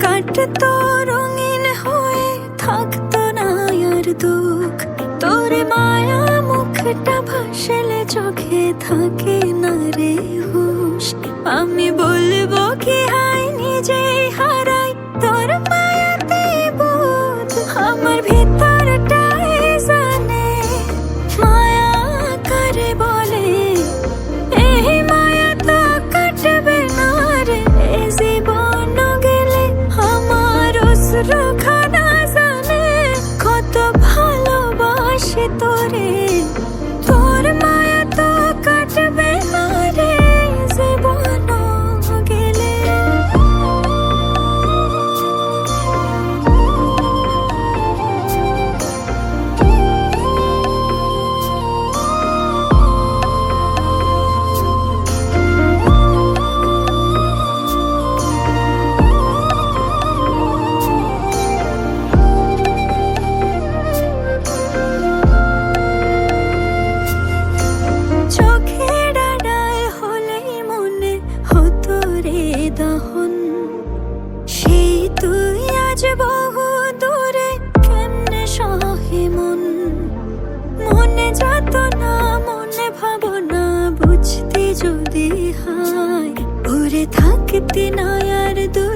কাটতো, রঙিন হয়ে থাকতো না আর দুঃখ। তোর মায়া মুখটা ভাসলে চোখে থাকে না রে হুশ। আমি বলব কি হাই নিজে হারাই তোরে তোর দহন, সেই তুই আজ বহু দূরে কেমনে সহে মন? মনে যত না মনে ভাবনা বুঝতে যদি হয় উড়ে থাকতে না আর দূরে